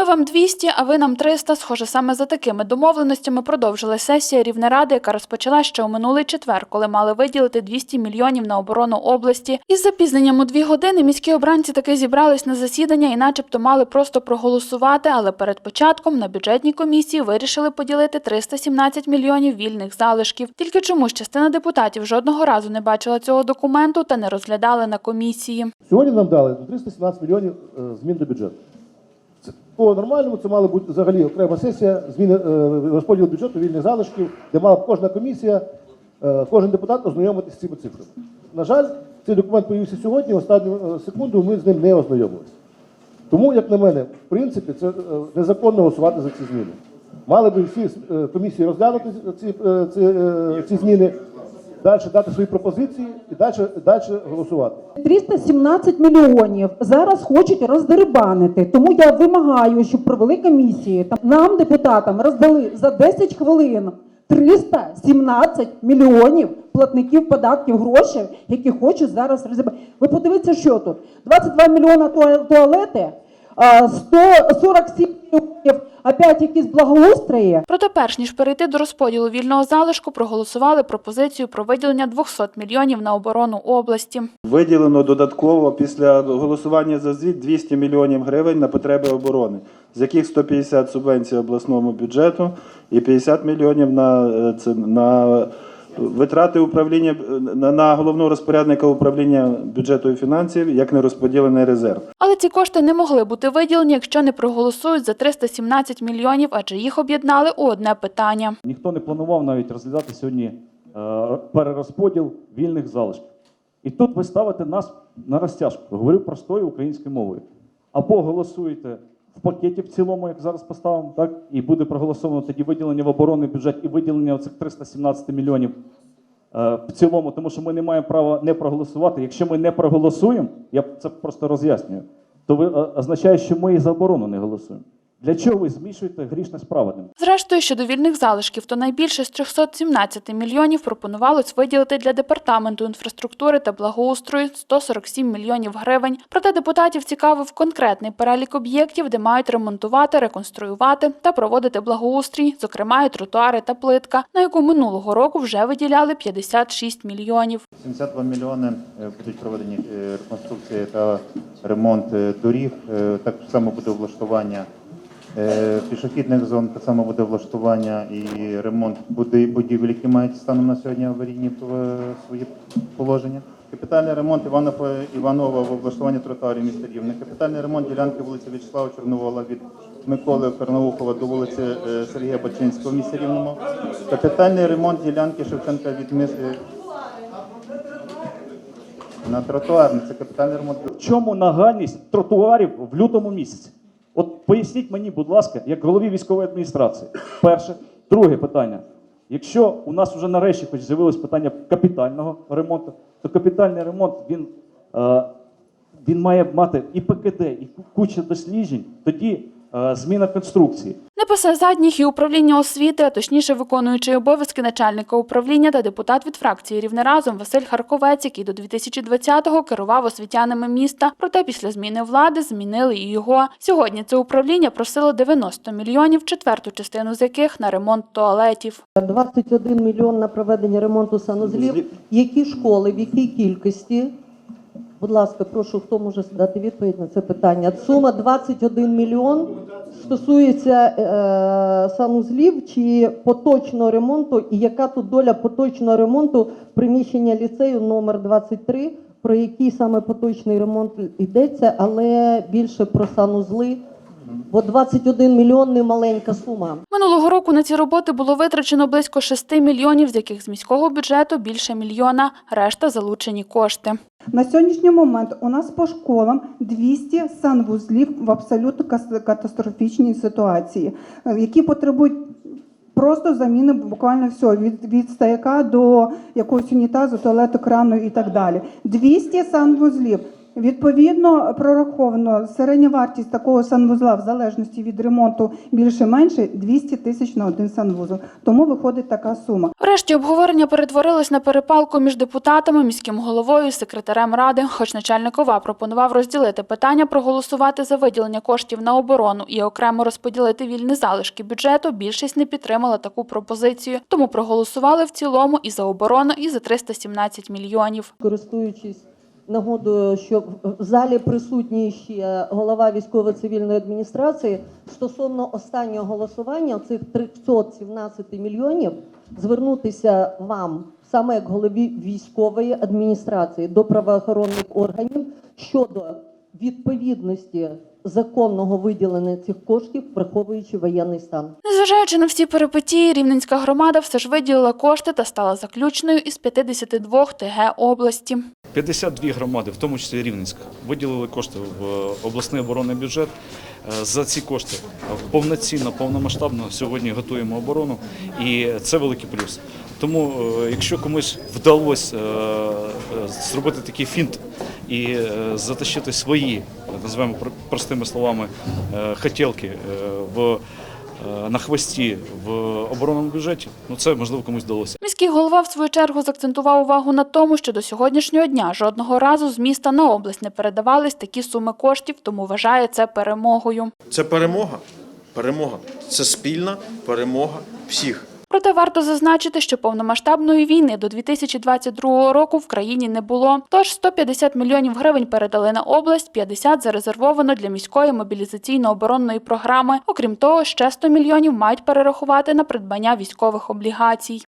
Ми вам 200, а ви нам 300. Схоже, саме за такими домовленостями продовжила сесія Рівнеради, яка розпочала ще у минулий четвер, коли мали виділити 200 мільйонів на оборону області. Із запізненням у дві години міські обранці таки зібрались на засідання і начебто мали просто проголосувати, але перед початком на бюджетній комісії вирішили поділити 317 мільйонів вільних залишків. Тільки чомусь частина депутатів жодного разу не бачила цього документу та не розглядали на комісії. Сьогодні нам дали 317 мільйонів е, змін до бюджету. Це по нормальному це мала бути взагалі окрема сесія зміни е, розподілу бюджету вільних залишків, де мала б кожна комісія, е, кожен депутат ознайомитися з цими цифрами. На жаль, цей документ появився сьогодні. Останню е, секунду ми з ним не ознайомилися. Тому, як на мене, в принципі, це незаконно голосувати за ці зміни. Мали би всі комісії розглянути ці, ці, ці зміни, далі дати свої пропозиції і далі, далі голосувати. 317 мільйонів зараз хочуть роздерибанити. Тому я вимагаю, щоб провели комісії. Нам, депутатам, роздали за 10 хвилин 317 мільйонів платників податків грошей, які хочуть зараз роздерибанити. Ви подивіться, що тут 22 мільйона туа- туалети, 147 мільйонів опять якісь благоустрої. Проте, перш ніж перейти до розподілу вільного залишку, проголосували пропозицію про виділення 200 мільйонів на оборону області. Виділено додатково після голосування за звіт 200 мільйонів гривень на потреби оборони, з яких 150 субвенцій обласному бюджету і 50 мільйонів на, е, це, на витрати управління на, на головного розпорядника управління бюджету і фінансів як нерозподілений резерв. Але ці кошти не могли бути виділені, якщо не проголосують за 317 мільйонів, адже їх об'єднали у одне питання. Ніхто не планував навіть розглядати сьогодні е, перерозподіл вільних залишків. І тут ви ставите нас на розтяжку. Говорю простою українською мовою. Або голосуєте в пакеті в цілому, як зараз поставимо, так і буде проголосовано тоді виділення в оборонний бюджет і виділення оцих 317 мільйонів е, в цілому, тому що ми не маємо права не проголосувати. Якщо ми не проголосуємо, я це просто роз'яснюю, то ви е, означає, що ми і за оборону не голосуємо. Для чого ви змішуєте грішне з праведним? Зрештою, щодо вільних залишків, то найбільше з 317 мільйонів пропонувалось виділити для департаменту інфраструктури та благоустрою 147 мільйонів гривень. Проте депутатів цікавив конкретний перелік об'єктів, де мають ремонтувати, реконструювати та проводити благоустрій, зокрема і тротуари та плитка, на яку минулого року вже виділяли 56 мільйонів. 72 мільйони е, будуть проведені е, реконструкція та ремонт е, доріг. Так само буде влаштування е, пішохідних зон, так само буде влаштування і ремонт будівель, які мають станом на сьогодні аварійні е, свої положення. Капітальний ремонт Іванова Іванова в облаштуванні тротуарів міста Рівне. Капітальний ремонт ділянки вулиці В'ячеслава Чорновола від Миколи Карнаухова до вулиці е, Сергія Бачинського в місті Рівному. Капітальний ремонт ділянки Шевченка від міста на тротуарний, це капітальний ремонт. Чому нагальність тротуарів в лютому місяці? От поясніть мені, будь ласка, як голові військової адміністрації. Перше, друге питання. Якщо у нас вже нарешті хоч з'явилось питання капітального ремонту, то капітальний ремонт він, е, він має мати і ПКД, і куча досліджень, тоді зміна конструкції. Не пасе задніх і управління освіти, а точніше виконуючий обов'язки начальника управління та депутат від фракції Рівне разом Василь Харковець, який до 2020-го керував освітянами міста. Проте після зміни влади змінили і його. Сьогодні це управління просило 90 мільйонів, четверту частину з яких на ремонт туалетів. 21 мільйон на проведення ремонту санузлів. Які школи, в якій кількості? Будь ласка, прошу, хто може дати відповідь на це питання? Сума 21 мільйон стосується е, санузлів чи поточного ремонту, і яка тут доля поточного ремонту приміщення ліцею номер 23, про який саме поточний ремонт йдеться, але більше про санузли. Бо 21 мільйон не маленька сума. Минулого року на ці роботи було витрачено близько 6 мільйонів, з яких з міського бюджету більше мільйона, решта залучені кошти. На сьогоднішній момент у нас по школам 200 санвузлів в абсолютно катастрофічній ситуації, е, які потребують просто заміни буквально всього від, від стояка до якогось унітазу, туалету, крану і так далі. 200 санвузлів. Відповідно, прораховано середня вартість такого санвузла в залежності від ремонту більше-менше 200 тисяч на один санвузол. Тому виходить така сума. Врешті обговорення перетворилось на перепалку між депутатами, міським головою секретарем ради. Хоч начальник ОВА пропонував розділити питання, проголосувати за виділення коштів на оборону і окремо розподілити вільні залишки бюджету. Більшість не підтримала таку пропозицію, тому проголосували в цілому і за оборону, і за 317 мільйонів. Користуючись нагодою, що в залі присутній ще голова військово-цивільної адміністрації, стосовно останнього голосування цих 317 мільйонів звернутися вам саме як голові військової адміністрації до правоохоронних органів щодо відповідності законного виділення цих коштів, враховуючи воєнний стан. Незважаючи на всі перипетії, Рівненська громада все ж виділила кошти та стала заключною із 52 ТГ області. 52 громади, в тому числі Рівненська, виділили кошти в е, обласний оборонний бюджет. Е, За ці кошти повноцінно, повномасштабно сьогодні готуємо оборону, і це великий плюс. Тому, е, якщо комусь вдалося зробити такий фінт і затащити свої, називаємо простими словами, хотілки в на хвості в оборонному бюджеті, ну це можливо комусь вдалося. Міський голова в свою чергу закцентував увагу на тому, що до сьогоднішнього дня жодного разу з міста на область не передавались такі суми коштів, тому вважає це перемогою. Це перемога. Перемога. Це спільна перемога всіх. Проте варто зазначити, що повномасштабної війни до 2022 року в країні не було. Тож 150 мільйонів гривень передали на область, 50 зарезервовано для міської мобілізаційно-оборонної програми. Окрім того, ще 100 мільйонів мають перерахувати на придбання військових облігацій.